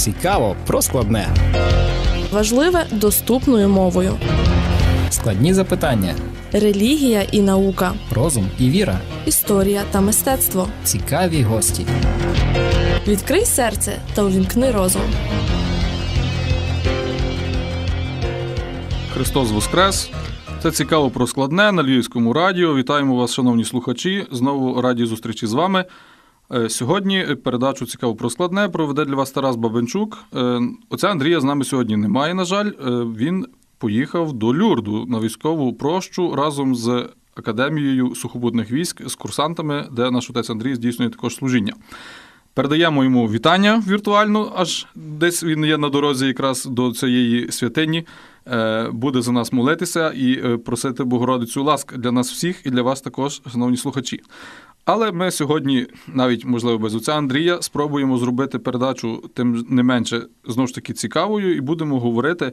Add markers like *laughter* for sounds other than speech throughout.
Цікаво про складне. Важливе доступною мовою. Складні запитання, Релігія і наука, розум і віра. історія та мистецтво. Цікаві гості. Відкрий серце та увімкни розум. Христос Воскрес! Це цікаво про складне на Львівському радіо. Вітаємо вас, шановні слухачі. Знову раді зустрічі з вами. Е, Сьогодні передачу цікаво про складне проведе для вас Тарас Бабенчук. Е, Отця Андрія з нами сьогодні немає, на жаль. Е, Він поїхав до Люрду на військову прощу разом з Академією сухопутних військ з курсантами, де наш отець Андрій здійснює також служіння. Передаємо йому вітання віртуально, аж десь він є на дорозі якраз до цієї святині. Е, Буде за нас молитися і е, просити Богородицю ласк для нас всіх і для вас також, шановні слухачі. Але ми сьогодні, навіть можливо, без отця Андрія, спробуємо зробити передачу тим не менше знову ж таки цікавою, і будемо говорити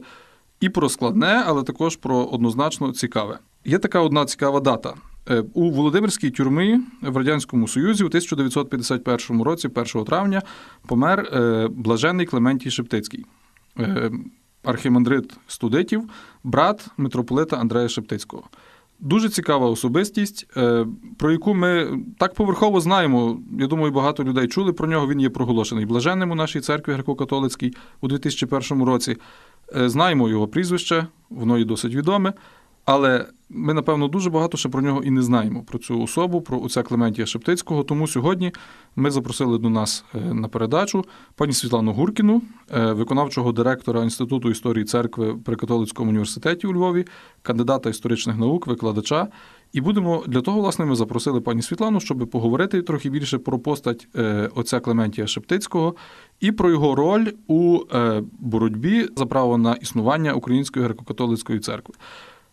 і про складне, але також про однозначно цікаве. Є така одна цікава дата. Е, У Володимирській тюрмі в Радянському Союзі у 1951 році, 1 травня, помер блаженний Клементій Шептицький, архімандрит студитів, брат митрополита Андрея Шептицького. Дуже цікава особистість, е, про яку ми так поверхово знаємо. Я думаю, багато людей чули про нього. Він є проголошений блаженним у нашій церкві греко-католицькій у 2001 році. Е, Знаємо його прізвище, воно є досить відоме. Але ми, напевно, дуже багато ще про нього і не знаємо, про цю особу, про отця Клементія Шептицького. Тому сьогодні ми запросили до нас е, на передачу пані Світлану Гуркіну, е, виконавчого директора Інституту історії церкви при католицькому університеті у Львові, кандидата історичних наук, викладача. І будемо для того, власне, ми запросили пані Світлану, щоб поговорити трохи більше про постать е, отця Клементія Шептицького і про його роль у боротьбі за право на існування Української греко-католицької церкви.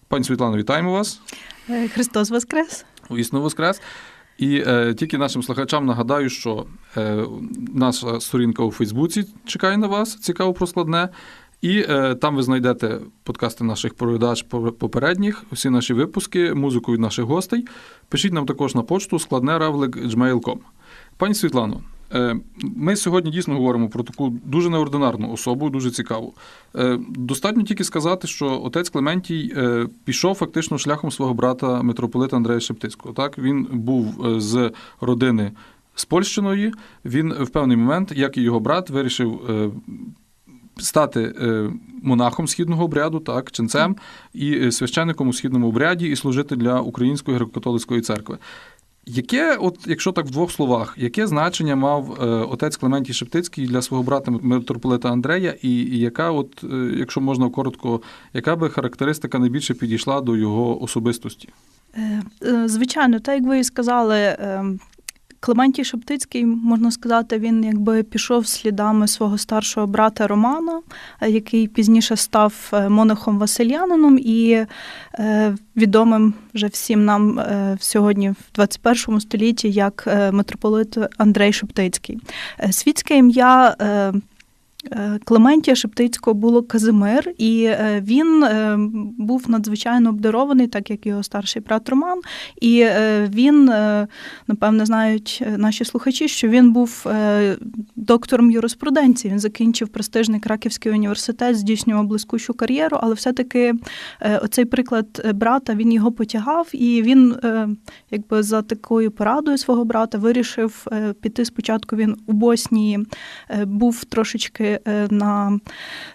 Пані Світлано, вітаємо вас. Е, Христос Воскрес! Вісно Воскрес. І е, тільки нашим слухачам нагадаю, що е, наша сторінка у Фейсбуці чекає на вас, цікаво про складне. І е, там ви знайдете подкасти наших передач попередніх, всі наші випуски, музику від наших гостей. Пишіть нам також на почту складне Пані Світлано, ми сьогодні дійсно говоримо про таку дуже неординарну особу, дуже цікаву. Е, Достатньо тільки сказати, що отець Клементій е, пішов фактично шляхом свого брата митрополита Андрея Шептицького. Так він був е, з родини з Польщиної. Він в певний момент, як і його брат, вирішив. е, Стати е, монахом східного обряду, так, ченцем і е, священником у східному обряді і служити для Української греко-католицької церкви. Яке, от, якщо так в двох словах, яке значення мав е, отець Клементій Шептицький для свого брата митрополита Андрея, і, і яка, от, е, якщо можна коротко, яка би характеристика найбільше підійшла до його особистості? Е, Звичайно, так як ви і сказали, е, Клементій Шептицький, можна сказати, він якби пішов слідами свого старшого брата Романа, е, який пізніше став е, монахом Васильянином і е, відомим вже всім нам сьогодні в 21 столітті як митрополит Андрей Шептицький. Світське ім'я. Е, Клементія Шептицького було Казимир, і е, він е, був надзвичайно обдарований, так як його старший брат Роман. І він, напевне, знають наші слухачі, що він був доктором юриспруденції. Він закінчив престижний Краківський університет, здійснював блискучу кар'єру, але все-таки оцей приклад брата він його потягав, і він, якби за такою порадою свого брата, вирішив піти спочатку. Він у Боснії був трошечки е, на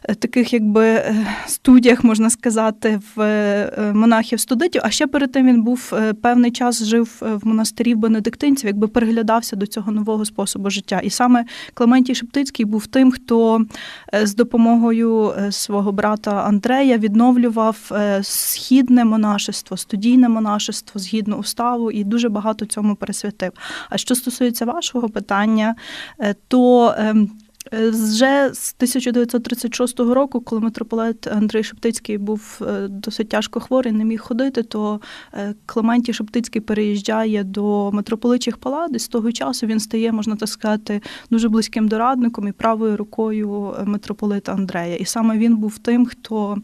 е, таких, якби е, студіях, можна сказати, в монахів студентів. А ще перед тим він був певний час жив в монастирі бенедиктинців, якби переглядався до цього нового способу життя. І саме Клементій Шептицький був тим, хто з допомогою свого брата Андрея відновлював східне монашество, студійне монашество згідно уставу, і дуже багато цьому присвятив. А що стосується вашого питання, то ем, Вже з 1936 року, коли митрополит Андрій Шептицький був е, досить тяжко хворий, не міг ходити, то е, Клементій Шептицький переїжджає до митрополичих палат, і з того часу він стає, можна так сказати, дуже близьким дорадником і правою рукою е, митрополита Андрея. І саме він був тим, хто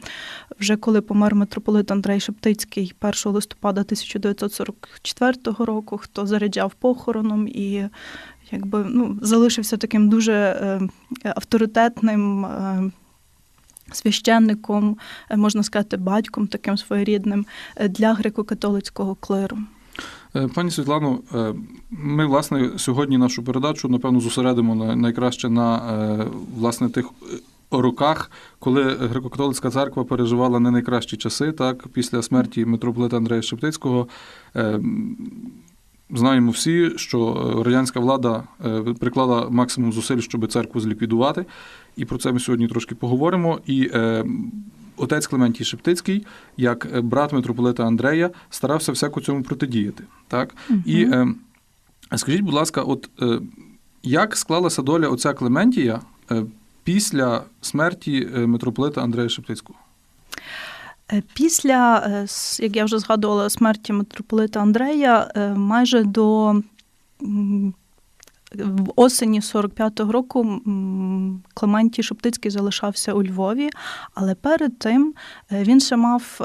вже коли помер митрополит Андрей Шептицький 1 листопада 1944 року, хто заряджав похороном і якби ну, залишився таким дуже е, авторитетним. Е, Священником, е, можна сказати, батьком таким своєрідним для греко-католицького клиру. Пані Світлано, ми власне сьогодні нашу передачу напевно зосередимо найкраще на власне тих роках, коли греко-католицька церква переживала не найкращі часи, так після смерті митрополита Андрея Шептицького. Знаємо всі, що е, радянська влада е, приклала максимум зусиль, щоб церкву зліквідувати, і про це ми сьогодні трошки поговоримо. І е, отець Клементій Шептицький, як брат митрополита Андрея, старався всяко цьому протидіяти. Так? І е, скажіть, будь ласка, от е, як склалася доля отця Клементія е, після смерті митрополита Андрея Шептицького? Е, Після, е, як я вже згадувала, смерті митрополита Андрея, е, майже до осені 45-го року Клементій Шептицький залишався у Львові, але перед тим він ще мав.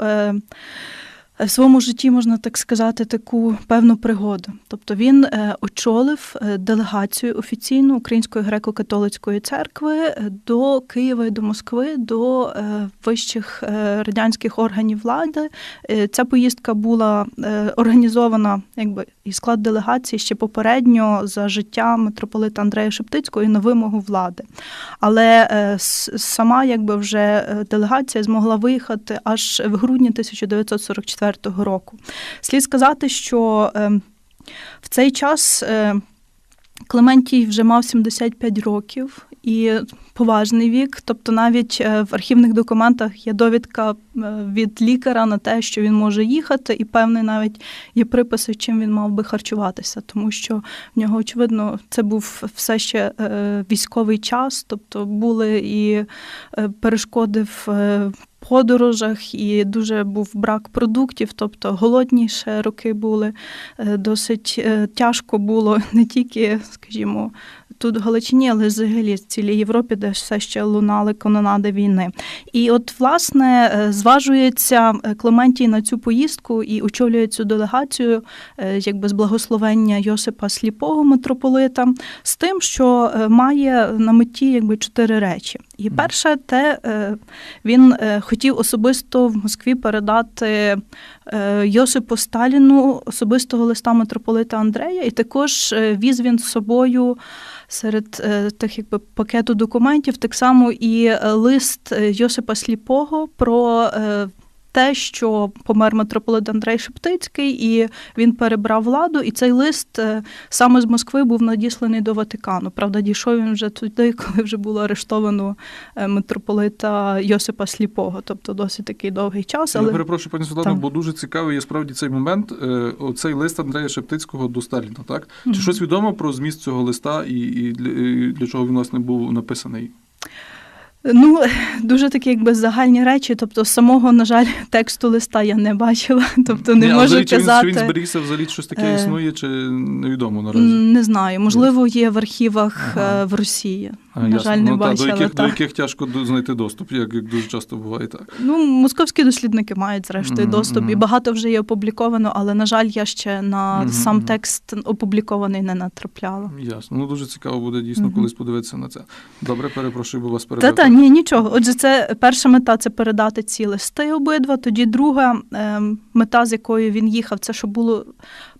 Е, В своєму житті можна так сказати таку певну пригоду. Тобто він е, очолив е, делегацію офіційну Української греко-католицької церкви до Києва і до Москви, до вищих радянських органів влади. Ця поїздка була організована, якби і склад делегації ще попередньо за життя митрополита Андрея Шептицького і на вимогу влади. Але е, сама якби вже е, делегація змогла виїхати аж в грудні 1944 року. Слід сказати, що е, в цей час Клементій вже мав 75 років і поважний вік. Тобто, навіть е, в архівних документах є довідка е, від лікаря на те, що він може їхати, і певний навіть є приписи, чим він мав би харчуватися, тому що в нього, очевидно, це був все ще е, військовий час, тобто були і перешкоди в подорожах, і дуже був брак продуктів, тобто голодні ще роки були. Досить тяжко було *laughs* не тільки, скажімо, тут Галичині, але взагалі в цілій Європі, де все ще лунали канонади війни. І от, власне, е, зважується е, Клементій на цю поїздку і очолює цю делегацію, е, якби з благословення Йосипа Сліпого митрополита, з тим, що має на меті якби чотири речі. І перше, те е, він е, хотів особисто в Москві передати е, Йосипу Сталіну особистого листа митрополита Андрея, і також віз він з собою серед тих якби пакету документів, так само і лист Йосипа Сліпого про. Те, що помер митрополит Андрей Шептицький, і він перебрав владу, і цей лист е, саме з Москви був надісланий до Ватикану. Правда, дійшов він вже туди, *laughs* коли вже було арештовано е, митрополита Йосипа Сліпого, тобто досить такий довгий час. Я Але перепрошую, пані Світлано, бо дуже цікавий є справді цей момент. е, Оцей лист Андрея Шептицького до Сталіна, так? Чи щось відомо про зміст цього листа і, і для чого він власне був написаний? Ну, дуже такі якби загальні речі. Тобто, самого, на жаль, тексту листа я не бачила. *laughs* Тобто не Ні, а можу взагалі, чи він, казати. чи він зберігся взагалі щось таке Е, існує, чи невідомо наразі? Не знаю, можливо, є в архівах Ага. е, в Росії. На ясно. жаль, не ну, та, до, яких, до яких тяжко знайти доступ, як, як дуже часто буває так. Ну, московські дослідники мають зрештою Мгм, доступ, і багато вже є опубліковано, але на жаль, я ще на Мгм, сам текст опублікований не натрапляла. Ясно. Ну дуже цікаво буде дійсно Мгм. колись подивитися на це. Добре, перепрошую, бо вас Та перебив. та ні, нічого. Отже, це перша мета це передати ці листи обидва. Тоді друга ем, мета, з якою він їхав, це щоб було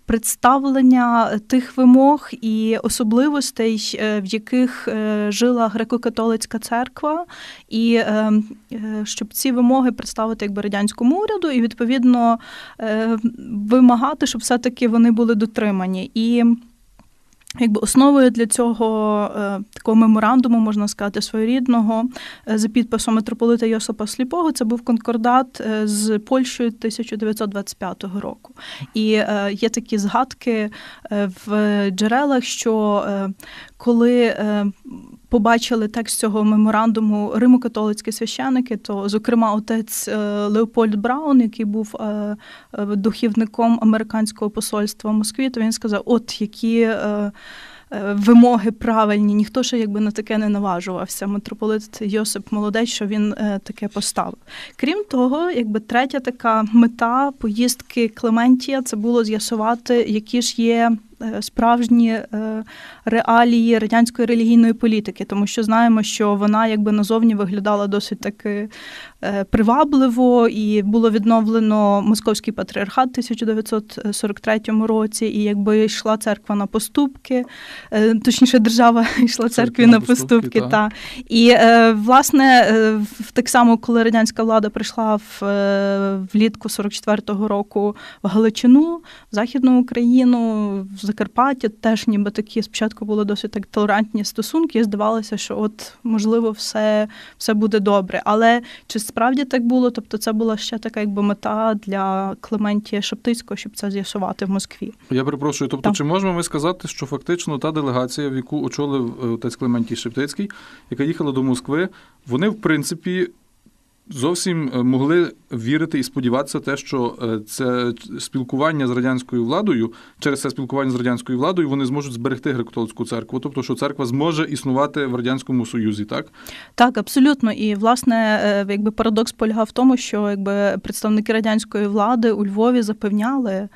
представлення тих вимог і особливостей, е, в яких е, жила греко-католицька церква, і е, щоб ці вимоги представити якби радянському уряду, і відповідно вимагати, щоб все-таки вони були дотримані. І Якби основою для цього е, такого меморандуму, можна сказати, своєрідного е, за підписом митрополита Йосипа Сліпого, це був конкордат е, з Польщею 1925 року. І є такі згадки в джерелах, що коли побачили текст цього меморандуму римо-католицькі священики, то, зокрема, отець е, Леопольд Браун, який був е, е, духівником американського посольства в Москві, то він сказав: от які. Вимоги правильні, ніхто ще якби на таке не наважувався. Митрополит Йосип молодець, що він таке поставив. Крім того, якби третя така мета поїздки Клементія це було з'ясувати, які ж є справжні е, реалії радянської релігійної політики, тому що знаємо, що вона якби назовні виглядала досить таки е, привабливо, і було відновлено московський патріархат в 1943 році, і якби йшла церква на поступки, е, точніше, держава *laughs* йшла церкві на поступки. та. та. І е, власне, е, так само, коли радянська влада прийшла в е, влітку 44-го року в Галичину, в Західну Україну, в Закарпаття, теж ніби такі спочатку були досить так толерантні стосунки, і здавалося, що от можливо все, все буде добре. Але чи справді так було? Тобто, це була ще така якби мета для Клементія Шептицького, щоб це з'ясувати в Москві. Я перепрошую. Тобто, Так. чи можемо ми сказати, що фактично та делегація, в яку очолив е, отець Клементій Шептицький, яка їхала до Москви, вони в принципі. Зовсім е, могли вірити і сподіватися те, що е, це спілкування з радянською владою, через це спілкування з радянською владою вони зможуть зберегти греко-католицьку церкву, тобто що церква зможе існувати в радянському союзі, так Так, абсолютно. І власне, е, якби парадокс полягав в тому, що якби представники радянської влади у Львові запевняли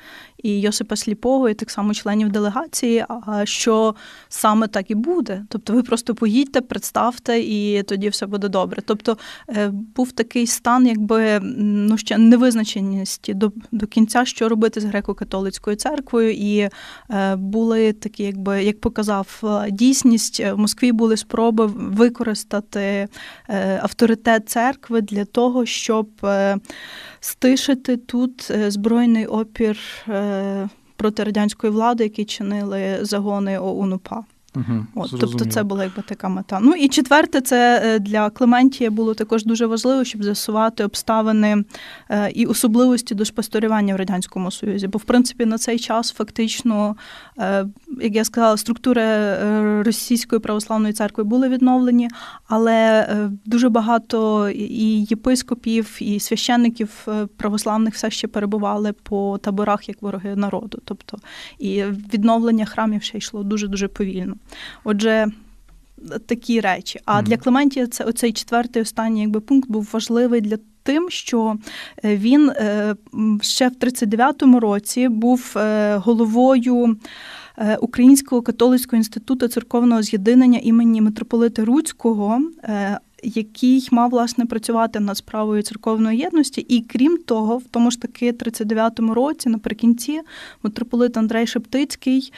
і Йосипа Сліпого, і так само членів делегації, що саме так і буде. Тобто, ви просто поїдьте, представте, і тоді все буде добре. Тобто е, був такий стан, якби ну ще невизначеності до, до кінця, що робити з греко-католицькою церквою, і е, були такі, якби як показав е, дійсність, в Москві були спроби використати авторитет церкви для того, щоб стишити тут збройний опір проти радянської влади, які чинили загони ОУН-УПА. Угу. От, тобто це була якби така мета. Ну і четверте, це е, для Клементія було також дуже важливо, щоб з'ясувати обставини е, і особливості душпасторювання в радянському союзі. Бо в принципі на цей час фактично, е, як я сказала, структури російської православної церкви були відновлені, але дуже багато і єпископів, і священників православних все ще перебували по таборах як вороги народу. Тобто і відновлення храмів ще йшло дуже дуже повільно. Отже, такі речі. А Мгм. для Клементія це оцей четвертий останній якби пункт був важливий для тим, що е, він е, ще в 39-му році був е, головою. Українського католицького інституту церковного з'єднання імені митрополита Руцького, який мав власне працювати над справою церковної єдності, і крім того, в тому ж таки 39-му році, наприкінці, митрополит Андрей Шептицький,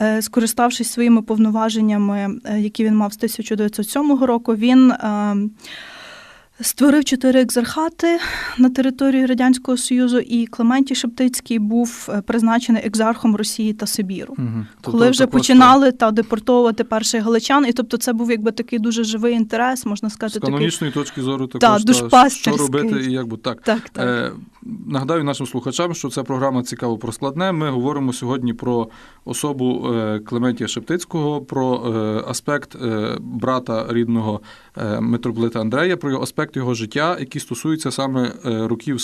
е, скориставшись своїми повноваженнями, е, які він мав з 1907 року, він е, створив чотири екзархати на території Радянського Союзу, і Клементій Шептицький був е, призначений екзархом Росії та Сибіру. Угу. Коли вже починали та депортовувати перших галичан, і тобто це був якби такий дуже живий інтерес, можна з сказати, такий канонічної точки зору також Та, та, що робити і як би так. так, так. Е, нагадаю нашим слухачам, що ця програма цікаво про складне. Ми говоримо сьогодні про особу е, Клементія Шептицького, про е, аспект е, брата рідного митрополита Андрея, про аспект його життя, який стосується саме років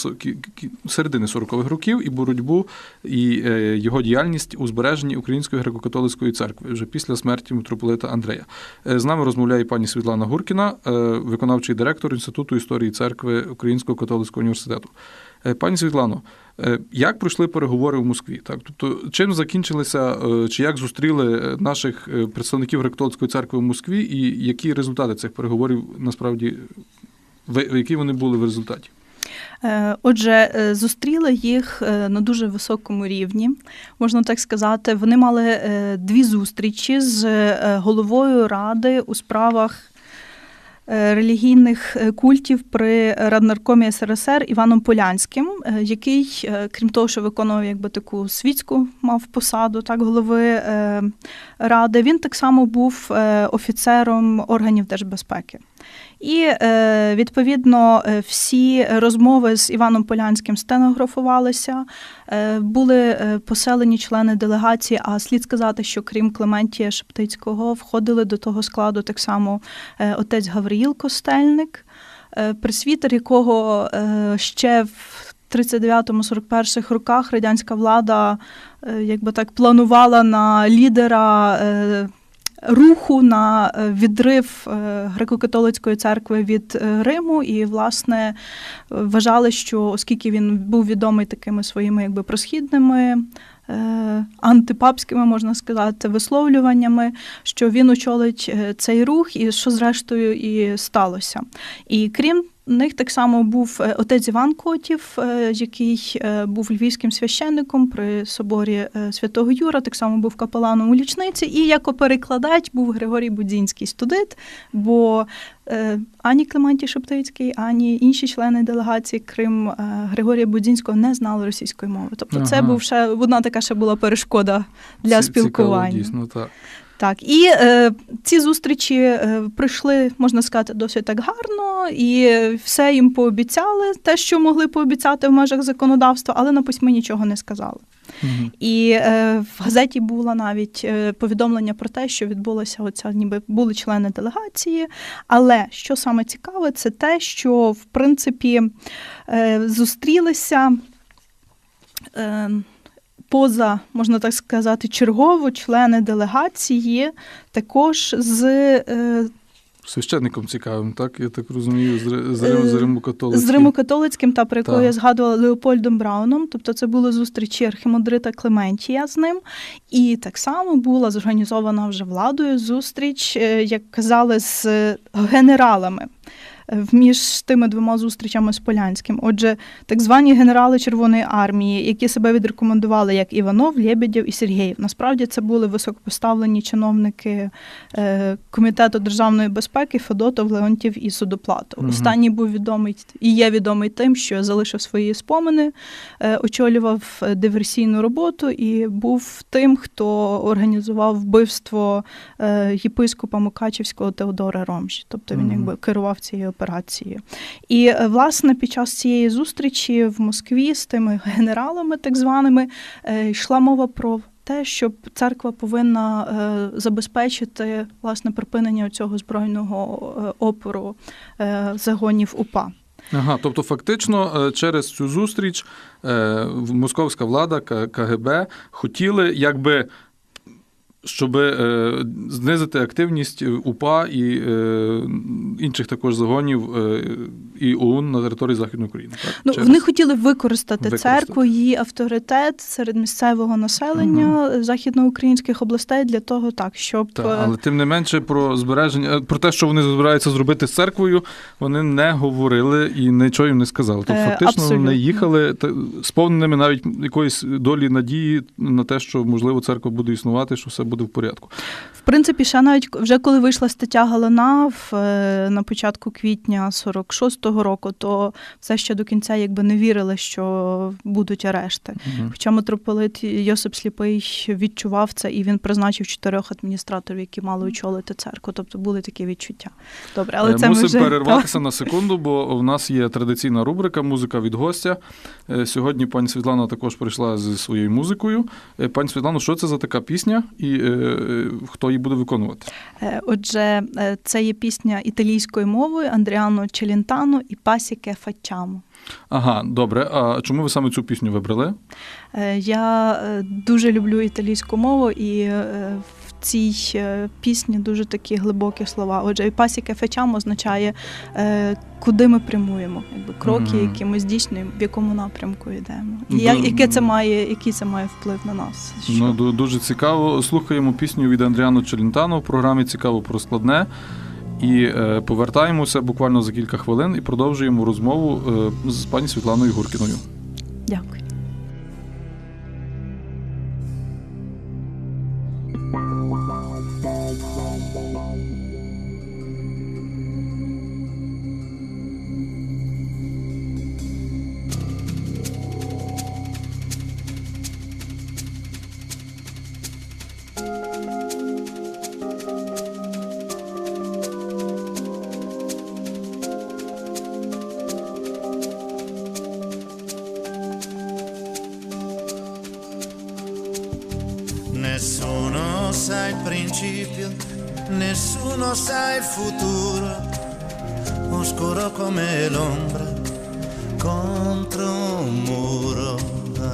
середини 40-х років і боротьбу і його діяльність у збереженні Української греко-католицької церкви вже після смерті митрополита Андрея. З нами розмовляє пані Світлана Гуркіна, виконавчий директор Інституту історії церкви Українського католицького університету. Е, Пані Світлано, е, як пройшли переговори в Москві? Так, тобто, чим закінчилися, е, чи як зустріли наших представників греко-католицької церкви в Москві, і які результати цих переговорів насправді які вони були в результаті? Отже, зустріли їх на дуже високому рівні, можна так сказати. Вони мали дві зустрічі з головою ради у справах. Е, Релігійних е, культів при Раднаркомі СРСР Іваном Полянським, е, який, крім того, що виконував якби таку світську мав посаду так голови ради, він так само був офіцером органів держбезпеки. І е, відповідно е, всі розмови з Іваном Полянським стенографувалися, е, були поселені члени делегації. А слід сказати, що крім Клементія Шептицького входили до того складу так само отець Гавриїл Костельник, присвітер якого ще в 39-41 роках радянська влада якби так планувала на лідера. Руху на е, відрив е, греко-католицької церкви від е, Риму, і власне вважали, що оскільки він був відомий такими своїми якби просхідними антипапськими, можна сказати, висловлюваннями, що він очолить цей рух, і що зрештою і сталося. І крім них так само був е, отець Іван Котів, е, який е, був львівським священником при соборі святого Юра, так само був капеланом у лічниці, і як перекладач був Григорій Будзінський студит, бо ані Клементій Шептицький, ані інші члени делегації, крім е, Григорія Будзінського, не знали російської мови. Тобто, це був ще одна така ще була перешкода для Ці- спілкування. Цікаво, дійсно, так. Так, і е, ці зустрічі е, пройшли, можна сказати, досить так гарно, і все їм пообіцяли, те, що могли пообіцяти в межах законодавства, але на письмі нічого не сказали. Мгм. І е, в газеті було навіть е, повідомлення про те, що відбулося оця, ніби були члени делегації. Але що саме цікаве, це те, що в принципі е, зустрілися. Е, Поза, можна так сказати, чергово члени делегації також з е, Священником цікавим, так? Я так розумію, з, Ри- з, Е, з Риму-католицьким. з Римокатолицьким та про якого я згадувала Леопольдом Брауном. Тобто це були зустрічі архімандрита Клементія з ним. І так само була зорганізована вже владою зустріч, е, як казали, з генералами. Між тими двома зустрічами з Полянським. Отже, так звані генерали Червоної армії, які себе відрекомендували як Іванов, Лєбедєв і Сергєєв. Насправді це були високопоставлені чиновники е, Комітету державної безпеки Федотов, Леонтів і Судоплатов. Мгм. Останній був відомий і є відомий тим, що залишив свої спомини, е, очолював е, диверсійну роботу і був тим, хто організував вбивство єпископа Мукачівського Теодора Ромжі. Тобто він Мгм. якби керував цією операцією. І е, власне під час цієї зустрічі в Москві з тими генералами, так званими, е, йшла мова про. Те, щоб церква повинна е, забезпечити власне припинення цього збройного опору загонів УПА. Ага, тобто, фактично, через цю зустріч московська влада КГБ хотіли якби. Щоб е, знизити активність УПА і е, інших також загонів е, і ОУН на території Західної України. Так? Ну, Через- вони хотіли використати, Використати. церкву, її авторитет серед місцевого населення західноукраїнських областей для того, так щоб Та, е, але тим не менше про збереження, про те, що вони збираються зробити з церквою, вони не говорили і нічого їм не сказали. Тобто, фактично, вони абсолютно. їхали та- сповненими навіть якоїсь долі надії на те, що можливо церква буде існувати, що все буде в порядку. В принципі, ще навіть вже коли вийшла стаття Галана в, е, на початку квітня 46-го року, то все ще до кінця якби не вірили, що будуть арешти. Мгм. Хоча митрополит Йосип Сліпий відчував це, і він призначив чотирьох адміністраторів, які мали очолити церкву. Тобто були такі відчуття. Добре, але Е, це ми Мусимо вже перерватися *laughs* на секунду, бо в нас є традиційна рубрика Музика від гостя. Е, Сьогодні пані Світлана також прийшла зі своєю музикою. Пані Світлано, що це за така пісня і е, е, хто її буде виконувати? Е, Отже, це є пісня італійською мовою Андріано Челінтано і Пасіке Фачамо. Ага, добре. А чому ви саме цю пісню вибрали? Я дуже люблю італійську мову, і в цій е, пісні дуже такі глибокі слова. Отже, і пасіке фечам означає, е, куди ми прямуємо, якби кроки, які ми здійснюємо, в якому напрямку йдемо. І Ну, як, яке це має, який це має вплив на нас? Що? Ну, дуже цікаво. Слухаємо пісню від Андріано Челінтано в програмі Цікаво про складне. І е, повертаємося буквально за кілька хвилин і продовжуємо розмову з пані Світланою Гуркіною. Дякую. Oscuro come l'ombra contro un muro,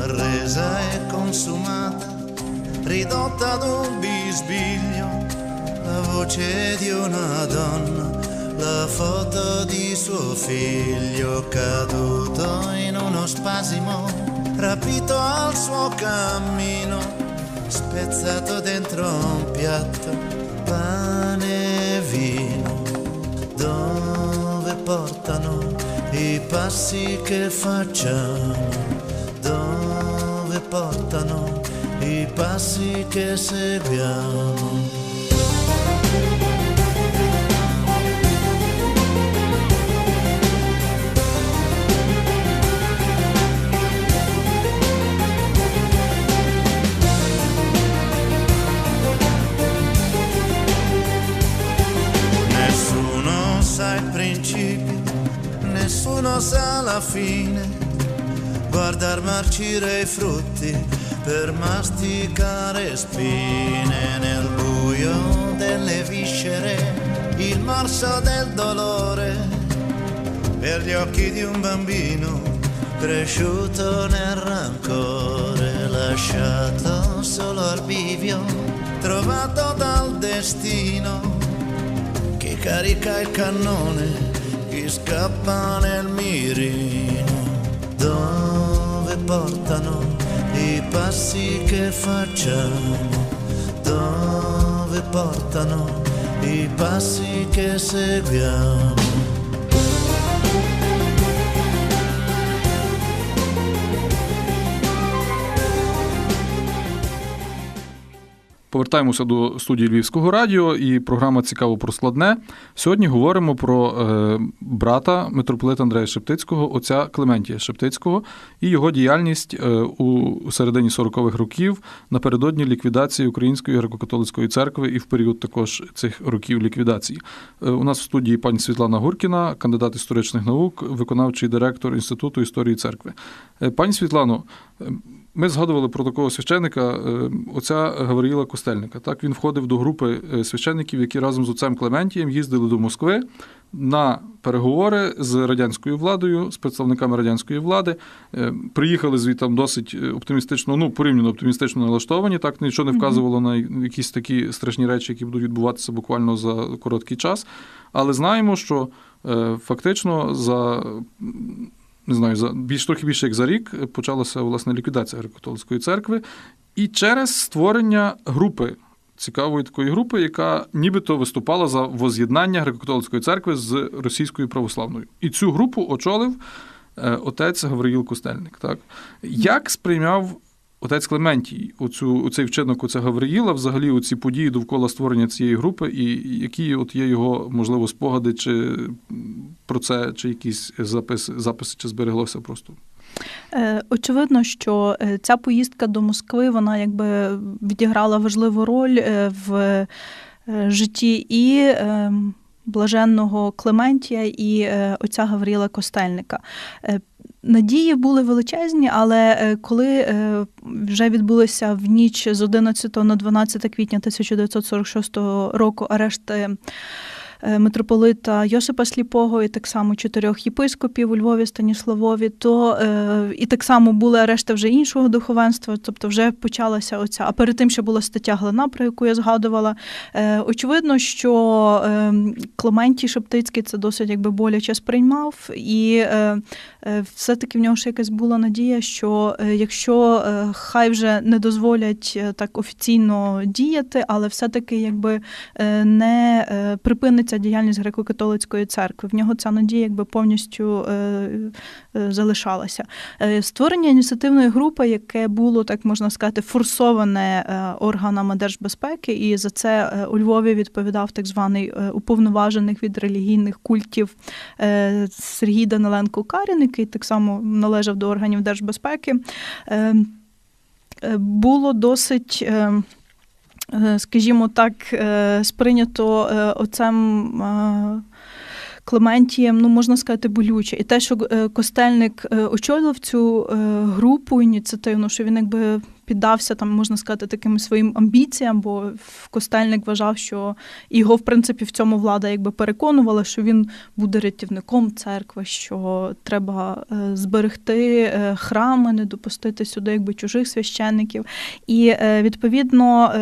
resa e consumata, ridotta ad un bisbiglio, la voce di una donna, la foto di suo figlio caduto in uno spasimo, rapito al suo cammino, spezzato dentro un piatto, pane e vino, dove portano i passi che facciamo, dove portano i passi che seguiamo. Nessuno sa la fine. Guardar marcire i frutti per masticare spine. Nel buio delle viscere, il morso del dolore. Per gli occhi di un bambino cresciuto nel rancore, lasciato solo al bivio, trovato dal destino chi carica il cannone, chi scappa nel mirino, dove portano i passi che facciamo, dove portano i passi che seguiamo. Повертаємося до студії Львівського радіо і програма Цікаво про складне. Сьогодні говоримо про е, брата митрополита Андрея Шептицького, отця Клементія Шептицького, і його діяльність е, у середині 40-х років напередодні ліквідації Української греко-католицької церкви і в період також цих років ліквідації. Е, у нас в студії пані Світлана Гуркіна, кандидат історичних наук, виконавчий директор Інституту історії церкви. Пані Світлано, ми згадували про такого священика, е, отця Гавриїла Костельника. Так він входив до групи е, священників, які разом з отцем Клементієм їздили до Москви на переговори з радянською владою, з представниками радянської влади. Е, Приїхали звідти досить оптимістично, ну порівняно оптимістично налаштовані. Так нічого не вказувало на якісь такі страшні речі, які будуть відбуватися буквально за короткий час. Але знаємо, що фактично за не знаю, за більш трохи більше як за рік почалася власне ліквідація греко-католицької церкви, і через створення групи. Цікавої такої групи, яка нібито виступала за воз'єднання греко-католицької церкви з російською православною. І цю групу очолив е, отець Гавриїл Костельник. Так? Як сприйняв отець Клементій оцю, оцей вчинок отця Гавриїла, взагалі оці події довкола створення цієї групи, і які от є його, можливо, спогади чи про це, чи якісь запис, записи, чи збереглося просто? Е, Очевидно, що е, ця поїздка до Москви вона якби відіграла важливу роль е, в житті і е, блаженного Клементія і е, отця Гавріла Костельника. Е, Надії були величезні, але е, коли вже відбулися в ніч з 11 на 12 квітня 1946 року арешти митрополита Йосипа Сліпого і так само чотирьох єпископів у Львові Станіславові, то е, і так само були арешти вже іншого духовенства, тобто вже почалася оця. А перед тим ще була стаття Глина, про яку я згадувала. Е, очевидно, що е, Клементій Шептицький це досить якби боляче сприймав, і е, е, все-таки в нього ж якась була надія, що е, якщо е, хай вже не дозволять е, так офіційно діяти, але все-таки якби е, не е, припиниться діяльність греко-католицької церкви. В нього ця надія якби повністю е, е, залишалася. Е, Створення ініціативної групи, яке було, так можна сказати, форсоване органами держбезпеки, і за це у Львові відповідав так званий уповноважених від релігійних культів Сергій Даниленко Карін, який так само належав до органів держбезпеки. Було досить. Е, Скажімо так, е, сприйнято е, оцем Клементієм, ну можна сказати, болюче. І те, що Костельник очолив цю групу ініціативну, що він якби піддався там, можна сказати, таким своїм амбіціям, бо Костельник вважав, що його, в принципі, в цьому влада якби переконувала, що він буде рятівником церкви, що треба зберегти храми, не допустити сюди якби чужих священників. І відповідно.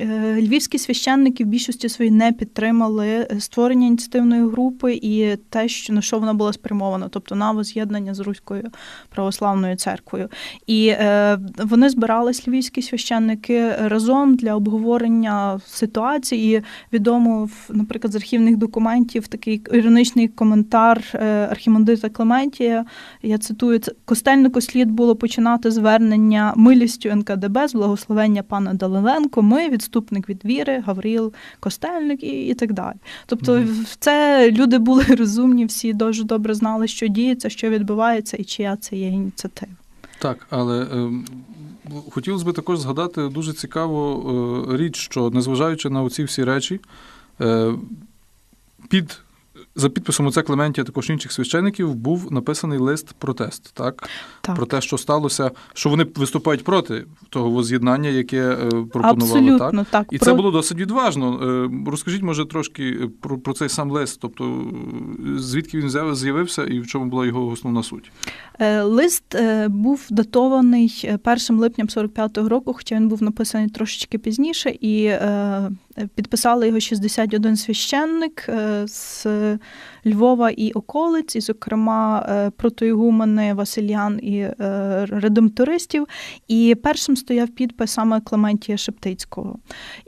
Е, львівські священники в більшості своїй не підтримали е, створення ініціативної групи і те, що на що вона була спрямована, тобто на воз'єднання з Руською православною церквою. І е, вони збирались львівські священники разом для обговорення ситуації. І відомо, в- наприклад, з архівних документів такий іронічний коментар архімандрита Клементія. Я цитую: «Це костельнику слід було починати звернення милістю НКДБ з благословення пана Далеленко. Ми відступник від віри, Гавріл Костельник і, і так далі. Тобто, mm-hmm. це люди були розумні, всі дуже добре знали, що діється, що відбувається і чия це є ініціатива. Так, але е, хотілося би також згадати дуже цікаву е, річ, що незважаючи на оці всі речі, е, під, за підписом оце Клементія, також інших священиків, був написаний лист протест, так? Так. Про те, що сталося, що вони виступають проти того воз'єднання, яке е, пропонували. Так? Абсолютно так. І Про- це було досить відважно. Е, Розкажіть, може, трошки про, про цей сам лист, тобто е, звідки він з'яв- з'явився і в чому була його основна суть? Е, Лист е, був датований е, 1 липням 45-го року, хоча він був написаний трошечки пізніше, і е, підписали його 61 священник е, з Львова і околиць, і, зокрема, е, протоігумени Васильян і е, редемтористів. І першим стояв підпис саме Клементія Шептицького.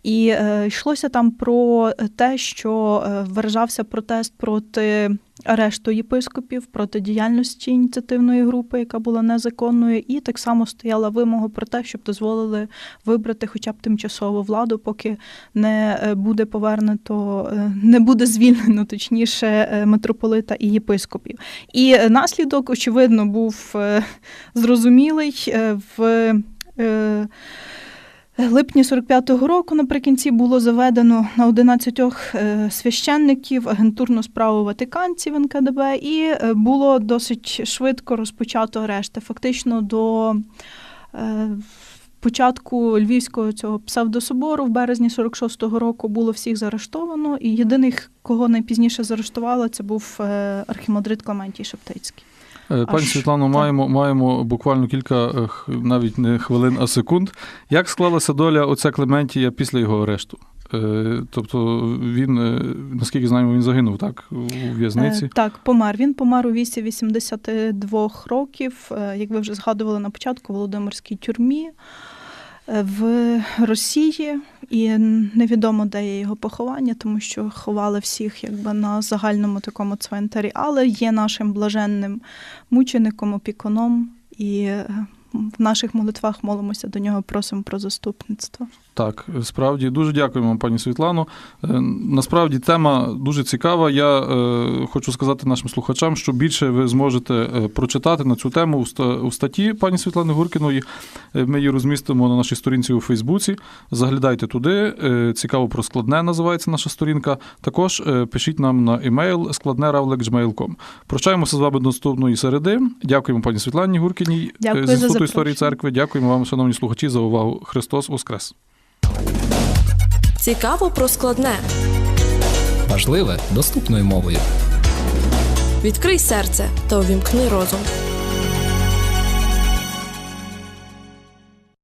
І е, йшлося там про те, що виражався протест проти арешту єпископів, проти діяльності ініціативної групи, яка була незаконною, і так само стояла вимога про те, щоб дозволили вибрати хоча б тимчасову владу, поки не буде повернуто, не буде звільнено, точніше, митрополита і єпископів. І е, наслідок, очевидно, був е, зрозумілий е, в. Липні 45-го року наприкінці було заведено на 11 е, священників агентурну справу ватиканців НКДБ, і було досить швидко розпочато арешти. Фактично до початку Львівського цього псевдособору в березні 46-го року було всіх заарештовано, і єдиний, кого найпізніше заарештували, це був е, архімандрит Клементій Шептицький. Е, Пані Аж Світлано, маємо, маємо буквально кілька е, навіть не хвилин, а секунд. Як склалася доля оця Клементія після його арешту? Тобто він, наскільки знаємо, він загинув так у в'язниці. Так, помер. Він помер у віці 82 років, як ви вже згадували на початку, в Володимирській тюрмі в Росії. І невідомо, де є його поховання, тому що ховали всіх якби на загальному такому цвинтарі, але є нашим блаженним мучеником, опікуном. І в наших молитвах молимося до нього, просимо про заступництво. Так, справді дуже дякуємо пані Світлано. Е, Насправді тема дуже цікава. Я е, хочу сказати нашим слухачам, що більше ви зможете е, прочитати на цю тему у статті пані Світлани Гуркіної. Ми її розмістимо на нашій сторінці у Фейсбуці. Заглядайте туди. Цікаво про складне називається наша сторінка. Також пишіть нам на емейл складне.gmail.com. Прощаємося з вами до наступної середи. Дякуємо пані Світлані Гуркіній Дякую за Інституту історії церкви. Дякуємо вам, шановні слухачі, за увагу. Христос Воскрес! Цікаво про складне. Важливе доступною мовою. Відкрий серце та увімкни розум.